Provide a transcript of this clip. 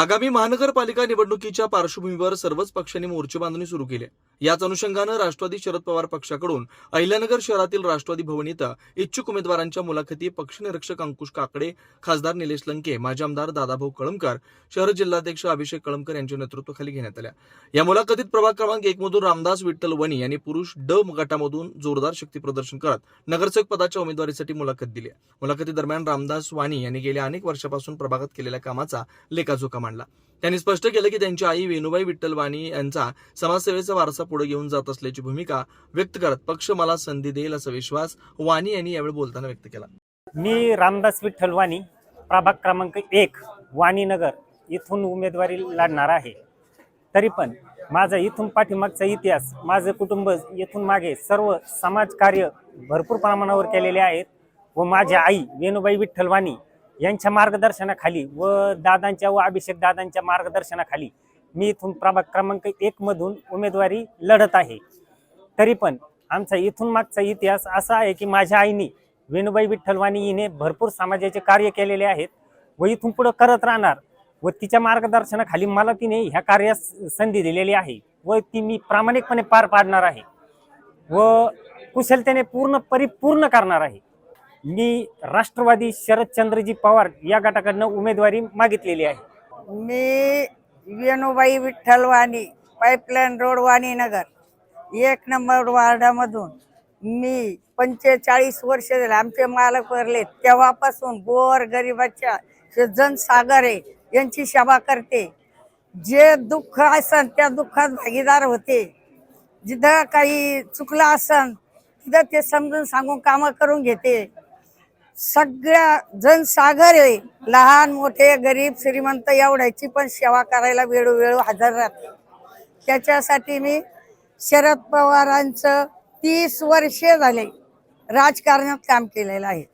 आगामी महानगरपालिका निवडणुकीच्या पार्श्वभूमीवर सर्वच पक्षांनी मोर्चे बांधणी सुरू केली आहे. याच अनुषंगानं राष्ट्रवादी शरद पवार पक्षाकडून अहिल्यानगर शहरातील राष्ट्रवादी भवन इथं इच्छुक उमेदवारांच्या मुलाखती पक्षनिरीक्षक अंकुश काकडे खासदार निलेश लंके माजी आमदार दादाभाऊ कळमकर शहर जिल्हाध्यक्ष अभिषेक कळमकर यांच्या नेतृत्वाखाली घेण्यात आल्या. या मुलाखतीत प्रभाग क्रमांक एक मधून रामदास विठ्ठल वणी यांनी पुरुष ड गटामधून जोरदार शक्ती प्रदर्शन करत नगरसेवक पदाच्या उमेदवारीसाठी मुलाखत दिली. मुलाखतीदरम्यान रामदास वाणी यांनी गेल्या अनेक वर्षापासून प्रभागात केलेल्या कामाचा लेखाजोखा मांडला. त्यांनी स्पष्ट केलं की त्यांची आई वेणुबाई विठ्ठल वाणी यांचा समाजसेवेचा वारसा पुढे घेऊन जात असल्याची भूमिका व्यक्त करत पक्ष मला संधी देईल असा विश्वास वाणी यांनी यावेळी बोलताना व्यक्त केला. मी रामदास विठ्ठल वाणी प्रभाग क्रमांक एक वाणीनगर इथून उमेदवारी लढणार आहे. तरी पण माझा इथून पाठीमागचा इतिहास माझं कुटुंब इथून मागे सर्व समाजकार्य भरपूर प्रमाणावर केलेले आहेत व माझ्या आई वेणुबाई विठ्ठलवाणी यांच्या मार्गदर्शनाखाली व दादांच्या व अभिषेक दादांच्या मार्गदर्शनाखाली मी इथून प्रभाग क्रमांक एकमधून उमेदवारी लढत आहे. तरी पण आमचा इथून मागचा इतिहास असा आहे की माझ्या आईने वेणुबाई विठ्ठलवाणी हिने भरपूर समाजाचे कार्य केलेले आहेत व इथून पुढे करत राहणार व तिच्या मार्गदर्शनाखाली मला तिने ह्या कार्यास संधी दिलेली आहे व ती मी प्रामाणिकपणे पार पाडणार आहे व कुशलतेने पूर्ण परिपूर्ण करणार आहे. मी राष्ट्रवादी शरदचंद्रजी पवार या गटाकडनं उमेदवारी मागितलेली आहे. मी वेणूबाई विठ्ठल वाणी पाईपलाईन रोड वाणीनगर. एक नंबर वार्डामधून मी पंचेचाळीस वर्ष झाले आमचे मालक वरले तेव्हापासून गोर गरिबाच्या जे जनसागर आहे यांची सेवा करते. जे दुःख असन त्या दुःखात भागीदार होते. जिथं काही चुकलं असन तिथं ते समजून सांगून कामं करून घेते. सगळ्या जनसागर आहे लहान मोठे गरीब श्रीमंत एवढ्याची पण सेवा करायला वेळोवेळ हजर राहते. त्याच्यासाठी मी शरद पवारांचं तीस वर्षे झाले राजकारणात काम केलेलं आहे.